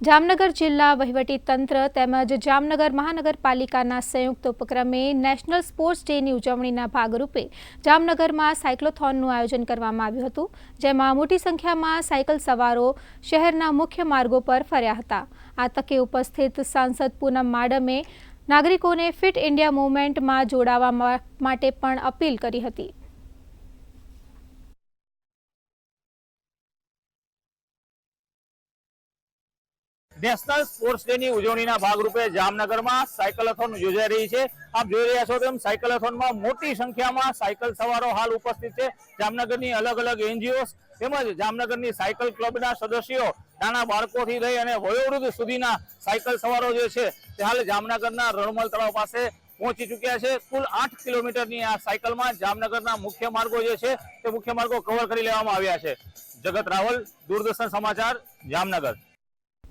જામનગર જિલ્લા વહીવટી તંત્ર તેમજ જામનગર મહાનગરપાલિકાના સંયુક્ત ઉપક્રમે નેશનલ સ્પોર્ટ્સ ડેની ઉજવણીના ભાગરૂપે જામનગરમાં સાયક્લોથોનનું આયોજન કરવામાં આવ્યું હતું, જેમાં મોટી સંખ્યામાં સાયકલ સવારો શહેરના મુખ્ય માર્ગો પર ફર્યા હતા. આ તકે ઉપસ્થિત સાંસદ પૂનમ માડમે નાગરિકોને ફિટ ઇન્ડિયા મૂવમેન્ટમાં જોડાવા માટે પણ અપીલ કરી હતી. નેશનલ સ્પોર્ટ્સ ડે ની ઉજવણીના ભાગરૂપે જામનગરમાં સાયકલથોન યોજાઈ રહી છે. આપ જોઈ રહ્યા છો તેમ સાયકલથોનમાં મોટી સંખ્યામાં સાયકલ સવારો હાલ ઉપસ્થિત છે. જામનગરની અલગ અલગ એનજીઓ તેમજ જામનગરની સાયકલ ક્લબના સદસ્યો નાના બાળકોથી લઈ અને વયોવૃદ્ધ સુધીના સાયકલ સવારો જે છે તે હાલ જામનગરના રણમલ તળાવ પાસે પહોંચી ચૂક્યા છે. કુલ આઠ કિલોમીટરની આ સાયકલમાં જામનગરના મુખ્ય માર્ગો જે છે તે મુખ્ય માર્ગો કવર કરી લેવામાં આવ્યા છે. જગત રાવલ, દૂરદર્શન સમાચાર જામનગર.